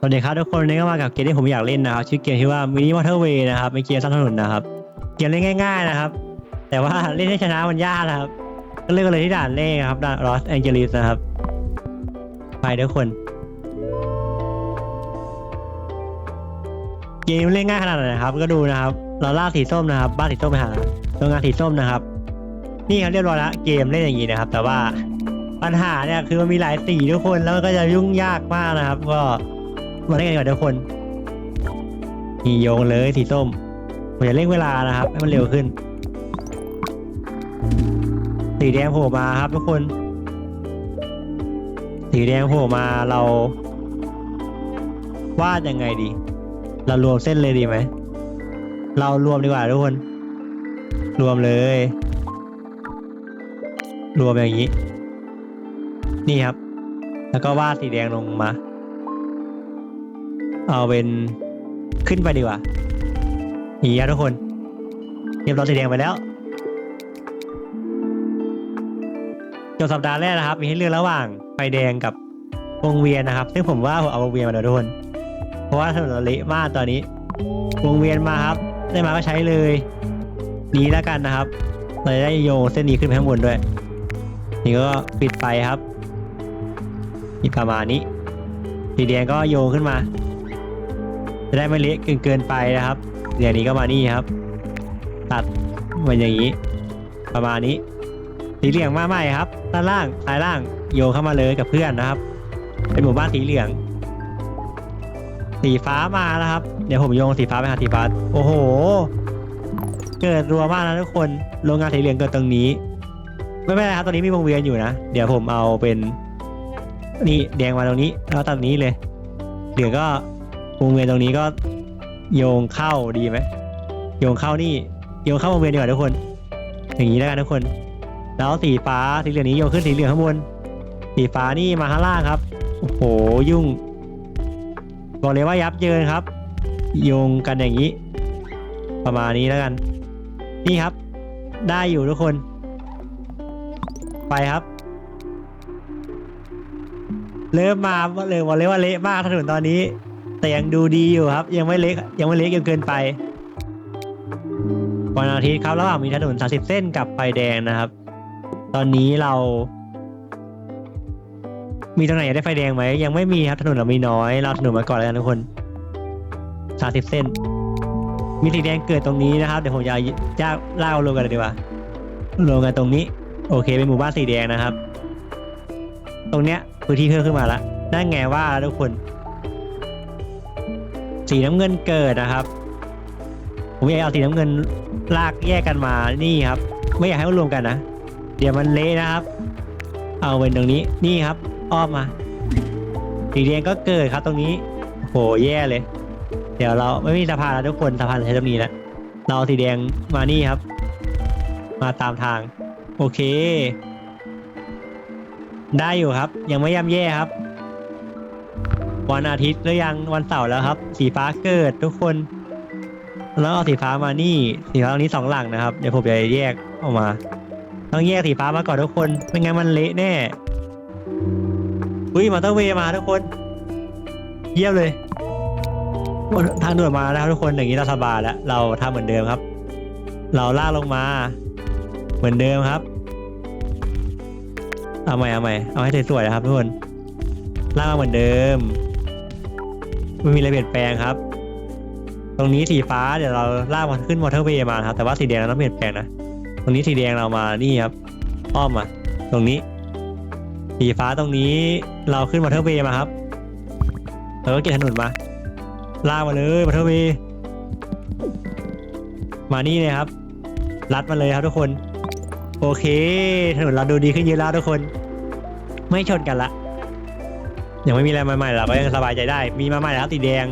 สวัสดีครับทุกคนนนี้ก็มากับเกมที่ผมอยากเล่นนะครับชื่อเกมที่ว่า Mini Motorway นะครับเป็นเกมสร้างถนนนะครับ เกมเล่นง่าย ๆนะครับ แต่ว่าเล่นให้ชนะมันยากนะครับ ก็เล่นกันเลยที่ด่านเลขครับด่านลอสแองเจลิสนะครับ ไปทุกคน เกมเล่นง่ายขนาดไหนนะครับ ก็ดูนะครับ เราล่าสีส้มนะครับ บ้านสีส้มไปหาโรงงานสีส้มนะครับ นี่ครับเรียบร้อยแล้วเกมเล่นอย่างนี้นะครับ แต่ว่าปัญหาเนี่ยคือมันมีหลายสีทุกคนแล้วก็จะยุ่งยากมากนะครับก็ มาเล่นกันก่อนทุกคนนี่โยงเลยสีส้มผมจะเร่งเวลานะครับ ให้มันเร็วขึ้น สีแดงโผล่มาครับทุกคน สีแดงโผล่มาเราวาดยังไงดี เรารวมเส้นเลยดีไหม เรารวมดีกว่าทุกคน รวมเลย รวมอย่างนี้ นี่ครับ แล้วก็วาดสีแดงลงมา เอาเป็นขึ้นไปดีกว่านี่ครับทุกคน เรียบร้อยสีแดงไปแล้วจบสัปดาห์แรกนะครับ มีให้เลือกระหว่างไฟแดงกับวงเวียนนะครับ ซึ่งผมว่าผมเอาวงเวียนมาเลยทุกคน เพราะว่าถนนเราเละมากตอนนี้ วงเวียนมาครับ ได้มาก็ใช้เลย นี้แล้วกันนะครับเราจะได้โยงเส้นนี้ขึ้นไปข้างบนด้วย นี่ก็ปิดไฟครับนี่ประมาณนี้สีแดงก็โยงขึ้นมา จะได้ไม่เละเกินเกินไปนะครับ อย่างนี้ก็มานี่ครับ ตัดมันอย่างนี้ ประมาณนี้สีเหลืองมาใหม่ครับด้านล่างซ้ายล่างโยเข้ามาเลยกับเพื่อนนะครับ เป็นหมู่บ้านสีเหลือง สีฟ้ามาแล้วครับ เดี๋ยวผมโยงสีฟ้าไปหาสีฟ้าโอ้โห เกิดรัวมากนะทุกคนโรงงานสีเหลืองเกิดตรงนี้ ไม่เป็นไรครับตรงนี้มีวงเวียนอยู่นะเดี๋ยวผมเอาเป็นนี่แดงมาตรงนี้แล้วตัดนี้เลยเหลืองก็ วงเวียนตรงนี้ก็โยงเข้าดีไหมโยงเข้านี่โยงเข้าวงเวียนดีกว่าทุกคน อย่างนี้แล้วกันทุกคน แล้วสีฟ้าสีเหลืองนี้โยงขึ้นสีเหลืองข้างบนสีฟ้านี่มาข้างล่างครับโอ้โหยุ่ง บอกเลยว่ายับเยินครับ โยงกันอย่างนี้ ประมาณนี้แล้วกัน นี่ครับ ได้อยู่ทุกคน ไปครับ เริ่มมาเลยบอกเลยว่าเละมากถนนตอนนี้ แต่ยังดูดีอยู่ครับ ยังไม่เละยังไม่เละจนเกินไปวันอาทิตย์ครับระหว่างมีถนน 30 เส้นกับไฟแดงนะครับ ตอนนี้เรา มีตรงไหนอยากได้ไฟแดงไหมยังไม่มีครับถนนเรามีน้อย เราถนนมาก่อนแล้วกันทุกคน 30 เส้น มีสีแดงเกิดตรงนี้นะครับ เดี๋ยวผมจะจะเล่ารวมกันเลยดีกว่ารวมกันตรงนี้ โอเค เป็นหมู่บ้านสีแดงนะครับ ตรงเนี้ยพื้นที่เพิ่มขึ้นมาแล้วนั่นไงว่าทุกคน สีน้ำเงินเกิดนะครับ ผมอยากเอาสีน้ำเงินลากแยกกันมานี่ครับ ไม่อยากให้มันรวมกันนะ เดี๋ยวมันเละนะครับ เอาเป็นตรงนี้นี่ครับ อ้อมมา สีแดงก็เกิดครับตรงนี้โหแย่เลย เดี๋ยวเราไม่มีสะพานแล้วทุกคนสะพานใช้ตรงนี้แล้วเราเอาสีแดงมานี่ครับ มาตามทาง โอเค ได้อยู่ครับ ยังไม่ย่ำแย่ครับ วันอาทิตย์หรือยังวันเสาร์แล้วครับ สีฟ้าเกิดทุกคน แล้วเอาสีฟ้ามานี่ สีฟ้าตรงนี้สองหลังนะครับเดี๋ยวผมจะแยกออกมา ต้องแยกสีฟ้ามาก่อนทุกคนไม่งั้นมันเละแน่อุ้ยมาต้องเวมาทุกคน เยี่ยมเลยทางด่วนมาแล้วทุกคนอย่างนี้เราสบายแล้วเราทำเหมือนเดิมครับ เราลากลงมา เหมือนเดิมครับเอาใหม่เอาใหม่เอาให้สวยๆนะครับทุกคนลากมาเหมือนเดิม ไม่มีอะไรเปลี่ยนแปลงครับ ตรงนี้สีฟ้าเดี๋ยวเราลากมันขึ้นมอเตอร์เวย์มาครับ แต่ว่าสีแดงเราต้องเปลี่ยนแปลงนะ ตรงนี้สีแดงเรามานี่ครับ อ้อมมา ตรงนี้ สีฟ้าตรงนี้เราขึ้นมอเตอร์เวย์มาครับเราก็เก็บถนนมา ลากมาเลยมาเทอร์เวย์มานี่เลยครับ รัดมาเลยครับทุกคน โอเค ถนนเราดูดีขึ้นเยอะแล้วทุกคน ไม่ชนกันละ ยังไม่มีอะไรใหม่ๆเราก็ยังสบายใจได้ มีมาใหม่แล้วสีแดง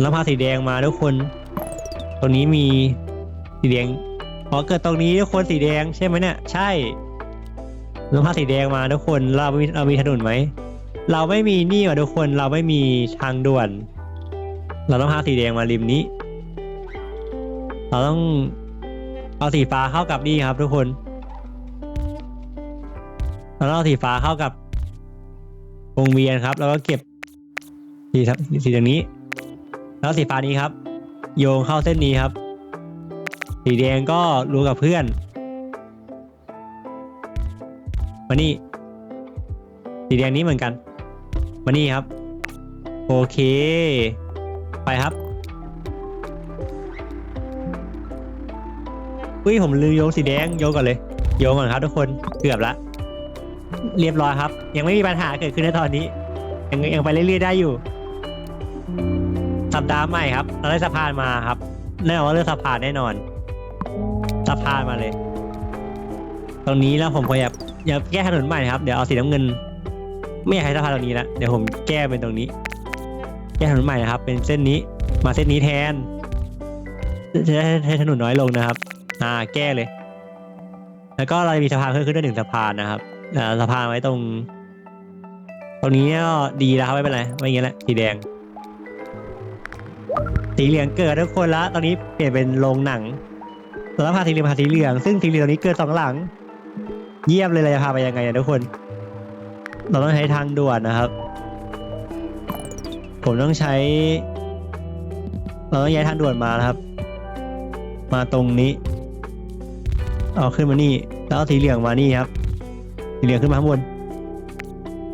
แล้วพาสีแดงมาทุกคน ตรงนี้มีสีแดงอ๋อเกิดตรงนี้ทุกคนสีแดงใช่ไหมเนี่ย ใช่แล้วพาสีแดงมาทุกคน เรามีเรามีถนนไหม เราไม่มีนี่ว่ะทุกคนเราไม่มีทางด่วน เราต้องพาสีแดงมาริมนี้ เราต้องเอาสีฟ้าเข้ากับนี่ครับ ทุกคน เราต้องเอาสีฟ้าเข้ากับ วงเวียนครับ แล้วก็เก็บสีทับสีตรงนี้ แล้วสีฟ้านี้ครับ โยงเข้าเส้นนี้ครับ สีแดงก็รู้กับเพื่อน มานี่ สีแดงนี้เหมือนกัน มานี่ครับ โอเค ไปครับอุ้ยผมลืมโยงสีแดงโยงก่อนเลย โยงก่อนครับทุกคนเกือบละ เรียบร้อยครับ ยังไม่มีปัญหาเกิดขึ้นในตอนนี้ ยังยังไปเรื่อยๆได้อยู่ สัปดาห์ใหม่ครับ เราได้สะพานมาครับแน่นอนว่าเลือกสะพานแน่นอน สะพานมาเลย ตรงนี้แล้วผมก็อยากอยากแก้ถนนใหม่ครับ เดี๋ยวเอาสีน้ำเงิน ไม่อยากให้สะพานตรงนี้ละเดี๋ยวผมแก้เป็นตรงนี้ แก้ถนนใหม่นะครับ เป็นเส้นนี้ มาเส้นนี้แทน จะได้ให้ถนนน้อยลงนะครับ อ่า แก้เลย แล้วก็เราจะมีสะพานเพิ่มขึ้นด้วยหนึ่งสะพานนะครับ อ่าสะพานไว้ตรง ตรงนี้ก็ดีแล้วครับไม่เป็นไรไม่อย่างเงี้ยแหละสีแดง สีเหลืองเกิดทุกคนละ ตอนนี้เปลี่ยนเป็นโรงหนังเราต้องพาสีเหลืองพาสีเหลือง ซึ่งสีเหลืองตอนนี้เกิดสองหลัง เยี่ยมเลยเราจะพาไปยังไงอะทุกคน เราต้องใช้ทางด่วนนะครับ ผมต้องใช้ เราต้องย้ายทางด่วนมานะครับ มาตรงนี้ เอาขึ้นมานี่ แล้วสีเหลืองมานี่ครับ เหลืองขึ้นมาข้างบน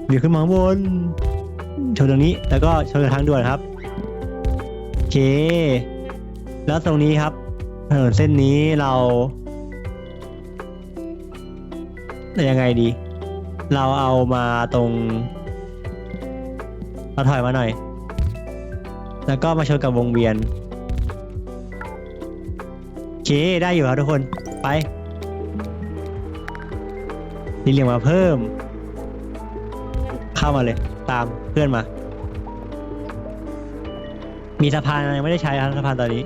เหลืองขึ้นมาข้างบนชนตรงนี้แล้วก็ชนกับทางด่วนครับโอเค แล้วตรงนี้ครับถนนเส้นนี้เราจะยังไงดี เราเอามาตรงเราถอยมาหน่อย แล้วก็มาชนกับวงเวียนโอเคได้อยู่ครับทุกคนไป สีเหลืองมาเพิ่ม เข้ามาเลย ตามเพื่อนมา มีสะพานยังไม่ได้ใช้ครับสะพานตอนนี้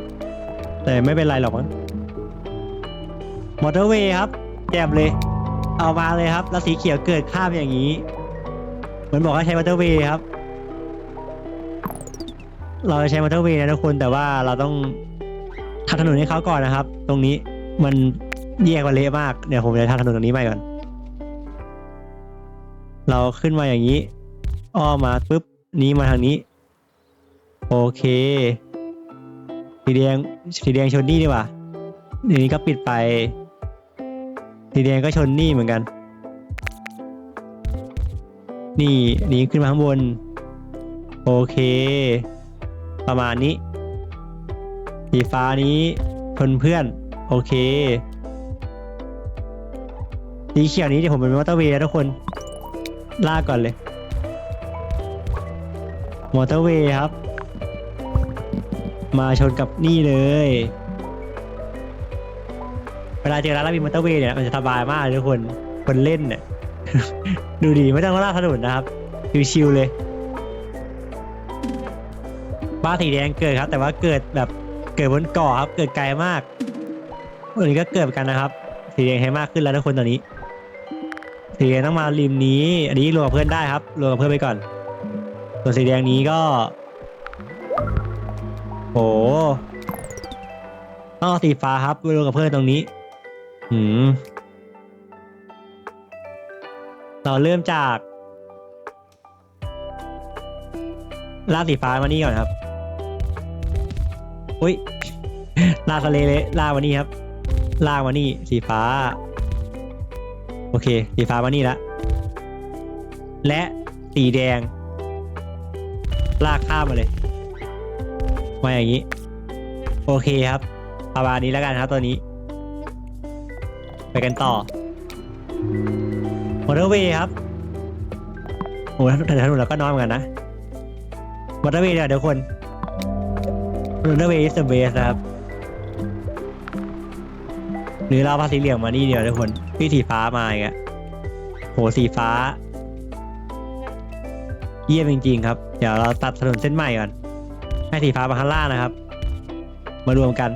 แต่ไม่เป็นไรหรอกมั้งมอเตอร์เวย์ครับแจมเลย เอามาเลยครับแล้วสีเขียวเกิดข้ามอย่างนี้ เหมือนบอกให้ใช้มอเตอร์เวย์ครับ เราจะใช้มอเตอร์เวย์นะทุกคนแต่ว่าเราต้องทำถนนให้เขาก่อนนะครับ ตรงนี้มันแยกกันเละมากเดี๋ยวผมจะทำถนนตรงนี้ใหม่ก่อน เราขึ้นมาอย่างนี้ อ้อมมาปุ๊บ นี้มาทางนี้ โอเค สีแดง สีแดงชนนี่ดีกว่าเดี๋ยวนี้ก็ปิดไป สีแดงก็ชนนี่เหมือนกัน นี่ นี่ขึ้นมาข้างบน โอเค ประมาณนี้ สีฟ้านี้ชนเพื่อน โอเค สีเขียวนี้เดี๋ยวผมเป็นมอเตอร์เวย์นะทุกคน ลากก่อนเลย มอเตอร์เวย์ครับ มาชนกับนี่เลย เวลาเจอร้านแล้วมีมอเตอร์เวย์เนี่ยมันจะสบายมากเลยทุกคน คนเล่นเนี่ย ดูดีไม่ต้องลากถนนนะครับ ชิวๆเลยบ้าสีแดงเกิดครับ แต่ว่าเกิดแบบเกิดบนเกาะครับ เกิดไกลมากตัวนี้ก็เกิดเหมือนกันนะครับ สีแดงให้มากขึ้นแล้วทุกคนตอนนี้ สีแดงต้องมาริมนี้ อันนี้รวมกับเพื่อนได้ครับรวมกับเพื่อนไปก่อน ส่วนสีแดงนี้ก็โหต้องเอาสีฟ้าครับรวมกับเพื่อนตรงนี้ หืม เราเริ่มจากลากสีฟ้ามานี่ก่อนครับ อุ้ยลากทะเลเลยลากมานี่ครับ ลากมานี่สีฟ้า อเคสีฟ้ามานี่ละ และสีแดง ลากข้ามมาเลย มาอย่างนี้ โอเคครับประมาณนี้แล้วกันครับตัวนี้ ไปกันต่อมอเตอร์เวย์ครับโอ้ถนนถนนเราก็น้อยเหมือนกันนะมอเตอร์เวย์เนี่ยเดี๋ยวคนมอเตอร์เวย์ is the best นะครับ หรือเราพาสีเหลืองมานี่เดียวทุกคน พี่สีฟ้ามาอีกอะโหสีฟ้า เยี่ยมจริงๆครับ เดี๋ยวเราตัดถนนเส้นใหม่ก่อน ให้สีฟ้ามาข้างล่างนะครับ มารวมกัน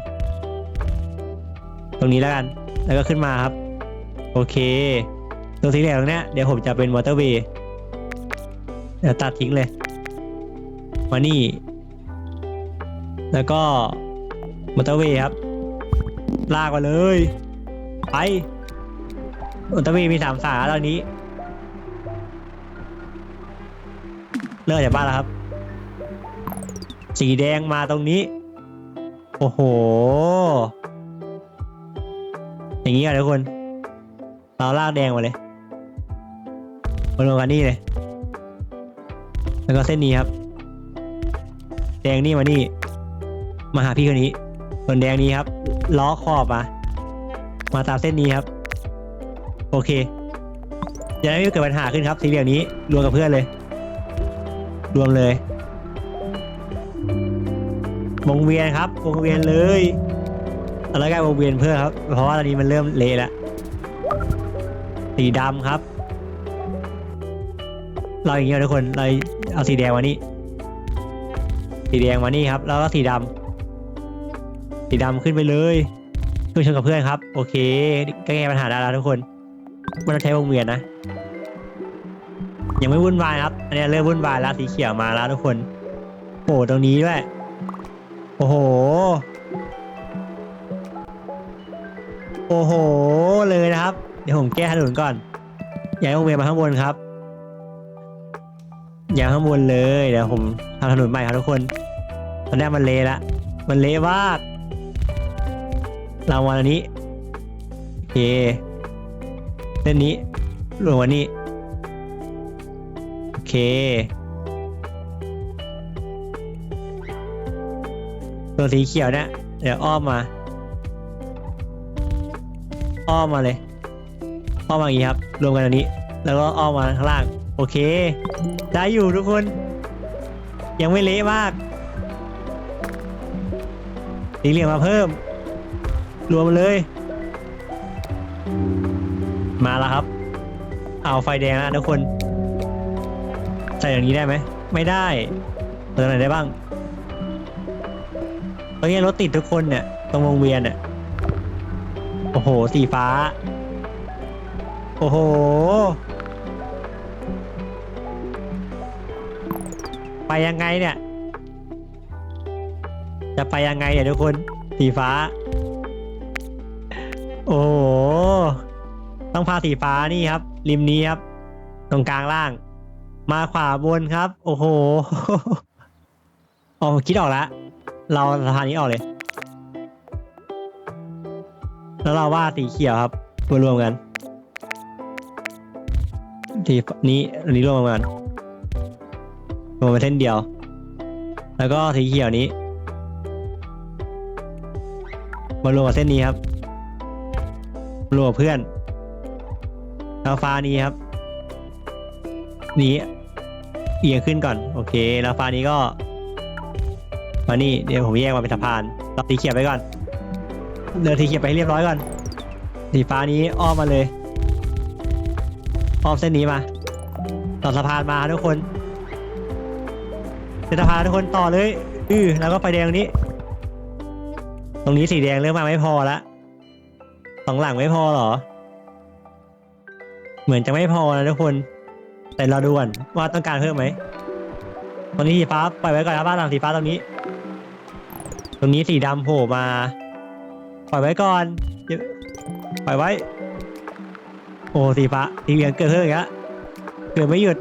ตรงนี้แล้วกัน แล้วก็ขึ้นมาครับ โอเคตัวสีเหลืองตรงเนี้ยเดี๋ยวผมจะเป็นมอเตอร์เวย์เดี๋ยวตัดทิ้งเลย มานี่ แล้วก็มอเตอร์เวย์ครับ ลากมาเลย ไป อเตร์เวย์มีสามสาตอนนี้ เลิกจากบ้านแล้วครับ สีแดงมาตรงนี้ โอ้โห อย่างนี้อะทุกคน เราลากแดงมาเลยมาลงกันนี่เลย แล้วก็เส้นนี้ครับ แดงนี่มานี่ มาหาพี่คนนี้ส่วนแดงนี้ครับ ล้อขอบมา มาตามเส้นนี้ครับ โอเคอย่าให้เกิดปัญหาขึ้นครับสีเหลืองนี้รวมกับเพื่อนเลย รวมเลยวงเวียนครับวงเวียนเลยเอาแล้วกันวงเวียนเพื่อครับ เพราะว่าตอนนี้มันเริ่มเละแล้วสีดำครับ เราอย่างนี้ทุกคนเราเอาสีแดงมานี่สีแดงมานี่ครับ แล้วก็สีดำสีดำขึ้นไปเลยช่วยชนกับเพื่อนครับ โอเคก็แก้ปัญหาได้แล้วทุกคน ไม่ต้องใช้วงเวียนนะ ยังไม่วุ่นวายครับ อันนี้เริ่มวุ่นวายแล้วสีเขียวมาแล้วทุกคน โอ้โหตรงนี้ด้วย โอ้โห โอ้โห เลยนะครับ เดี๋ยวผมแก้ถนนก่อน ย้ายวงเวียนมาข้างบนครับ ย้ายข้างบนเลย เดี๋ยวผมทำถนนใหม่ครับทุกคน ตอนแรกมันเละละ มันเละมากเราวันอันนี้โอเค ส้นนี้รวมวันนี้โอเคตัวสีเขียวเนี่ยเดี๋ยวอ้อมมา อ้อมมาเลย อ้อมมาอย่างนี้ครับ รวมกันอันนี้ แล้วก็อ้อมมาข้างล่าง โอเค ได้อยู่ทุกคน ยังไม่เละมากสีเหลืองมาเพิ่ม รวมเลย มาแล้วครับ เอาไฟแดงแล้วทุกคน ใส่อย่างนี้ได้ไหม ไม่ได้เติมไหนได้บ้างตอนนี้รถติดทุกคนเนี่ย ตรงวงเวียนเนี่ย โอ้โห สีฟ้า โอ้โห ไปยังไงเนี่ย จะไปยังไงเนี่ยทุกคน สีฟ้า โอ้ ต้องพาสีฟ้านี่ครับ ริมนี้ครับ ตรงกลางล่าง มาขวาบนครับ โอ้โหอ๋อคิดออกแล้วเราสะพานนี้ออกเลย แล้วเราว่าสีเขียวครับมารวมกันสีนี้อันนี้รวมกันรวมเป็นเส้นเดียว แล้วก็สีเขียวนี้ มารวมกับเส้นนี้ครับ รวมกับเพื่อน แล้วฟ้านี้ครับ นี้เอียงขึ้นก่อน โอเคแล้วฟ้านี้ก็ มานี่เดี๋ยวผมแยกมาเป็นสะพานเราสีเขียวไปก่อน เดินสีเขียวไปให้เรียบร้อยก่อนสีฟ้านี้อ้อมมาเลยอ้อมเส้นนี้มา ต่อสะพานมาทุกคนเป็นสะพานทุกคนต่อเลยอือแล้วก็ไฟแดงนี้ ตรงนี้สีแดงเริ่มมาไม่พอละสองหลังไม่พอหรอ เหมือนจะไม่พอนะทุกคน แต่เราดูก่อนว่าต้องการเพิ่มไหมตรงนี้สีฟ้าปล่อยไว้ก่อนนะบ้านหลังสีฟ้าตรงนี้ ตรงนี้สีดำโผล่มา ปล่อยไว้ก่อน ปล่อยไว้ โอ้สีฟ้าสีเหลืองเกิดเพิ่มอีกแล้วเกิดไม่หยุด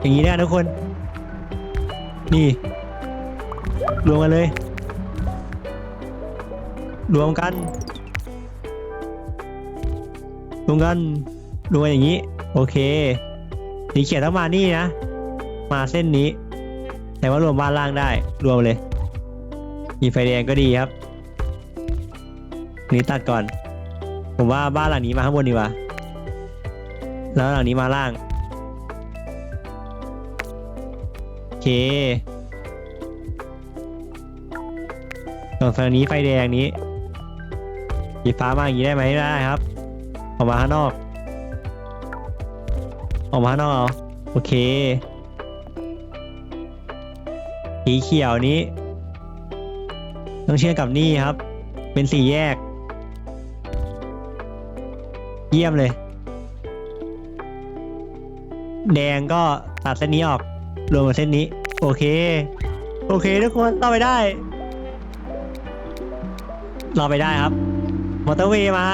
อย่างนี้นะทุกคน นี่ รวมกันเลย รวมกัน วมกันรวมอย่างนี้ โอเคสีเขียวต้องมานี่นะ มาเส้นนี้ แต่ว่ารวมบ้านล่างได้ รวมเลย มีไฟแดงก็ดีครับ นี้ตัดก่อน ผมว่าบ้านหลังนี้มาข้างบนดีกว่า แล้วหลังนี้มาล่าง โอเคส่วนฝั่งนี้ไฟแดงนี้สีฟ้ามาอย่างนี้ได้ไหมได้ครับ ออกมาข้างนอก ออกมาข้างนอกเอาโอเคสีเขียวนี้ ต้องเชื่อมกับนี่ครับ เป็นสี่แยก เยี่ยมเลย แดงก็ตัดเส้นนี้ออก รวมกับเส้นนี้ โอเค โอเคทุกคนต่อไปได้รอไปได้ครับ มอเตอร์เวย์มา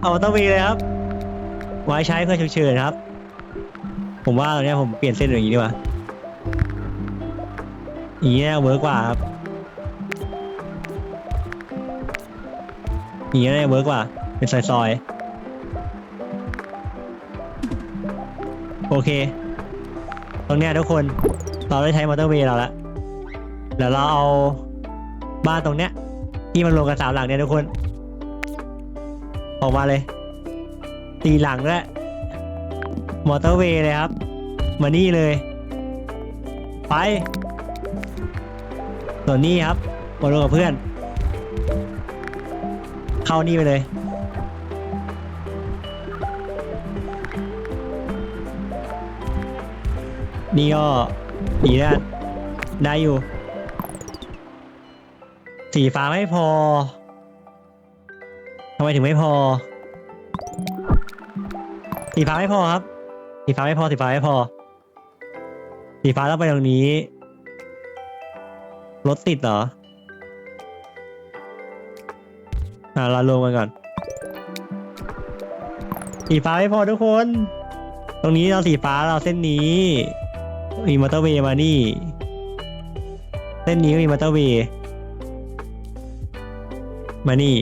เอามอเตอร์เวย์เลยครับ ไว้ใช้เพื่อฉุกเฉินครับ ผมว่าตอนเนี้ยผมเปลี่ยนเส้นอย่างนี้ดีกว่าอย่างนี้เวิร์กกว่าครับอย่างนี้เวิร์กกว่า เป็นซอยๆ โอเค ตรงเนี้ยทุกคนเราได้ใช้มอเตอร์เวย์เราแล้วเดี๋ยวเราเอาบ้านตรงเนี้ย ที่มันลงกันสามหลังเนี่ยทุกคน ออกมาเลย ตีหลังด้วมอเตอร์เวย์เลยครับ มานี่เลย ไปส่วนนี้ครับมาลงกับเพื่อน เข้านี่ไปเลยนี่ก็สีด้านได้อยู่ สีฟ้าไม่พอทำไมถึงไม่พอ สีฟ้าไม่พอครับ สีฟ้าไม่พอ สีฟ้าไม่พอ สีฟ้าต้องไปตรงนี้ รถติดเหรอ อ่าเราลงกันก่อน สีฟ้าไม่พอทุกคน ตรงนี้เราสีฟ้าเราเส้นนี้มีมอเตอร์เวย์มานี่ เส้นนี้ก็มีมอเตอร์เวย์มานี่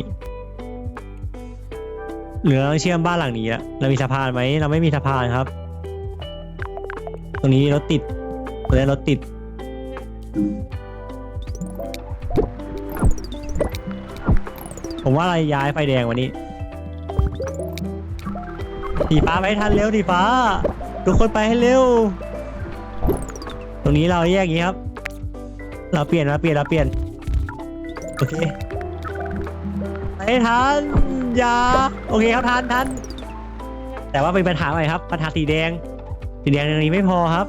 เหลือต้องเชื่อมบ้านหลังนี้ละเรามีสะพานไหมเราไม่มีสะพานครับ ตรงนี้รถติดตรงนี้รถติด ผมว่าอะไรย้ายไฟแดงวันนี้สีฟ้าไปให้ทันเร็วสีฟ้า ทุกคนไปให้เร็ว ตรงนี้เราแยกอย่างนี้ครับ เราเปลี่ยนเราเปลี่ยนเราเปลี่ยน โอเค ไปให้ทัน ย่าโอเคครับทันทันแต่ว่าเป็นปัญหาใหม่ครับ ปัญหาสีแดง สีแดงตรงนี้ไม่พอครับ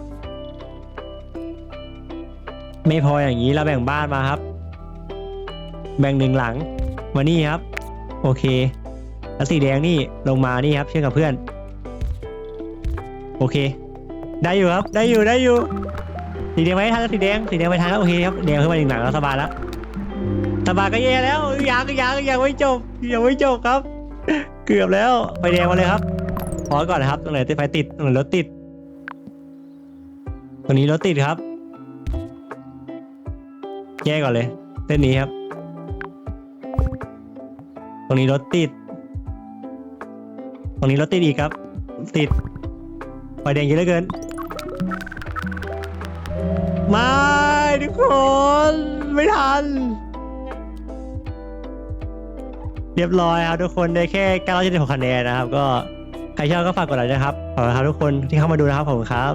ไม่พออย่างนี้เราแบ่งบ้านมาครับ แบ่งหนึ่งหลังมานี่ครับ โอเค แล้วสีแดงนี่ลงมานี่ครับ เชื่อมกับเพื่อน โอเค ได้อยู่ครับ ได้อยู่ได้อยู่ สีแดงไว้ทันแล้วสีแดง สีแดงไปทันแล้วโอเคครับแดงขึ้นมาหนึ่งหลังแล้วสบายแล้ว สบายก็แย่แล้วยังยังยังไม่จบยังไม่จบครับ เกือบแล้วไฟแดงมาเลยครับพอก่อนนะครับตรงไหนไฟติดตรงไหนรถติด ตรงนี้รถติดครับ แยกก่อนเลยเส้นนี้ครับ ตรงนี้รถติด ตรงนี้รถติดอีกครับ ติดไฟแดงเยอะเหลือเกินไม่ทุกคน ไม่ทัน เรียบร้อยครับทุกคนได้แค่976คะแนนนะครับ ก็ใครชอบก็ฝากกดไลค์นะครับขอบคุณครับทุกคนที่เข้ามาดูนะครับขอบคุณครับ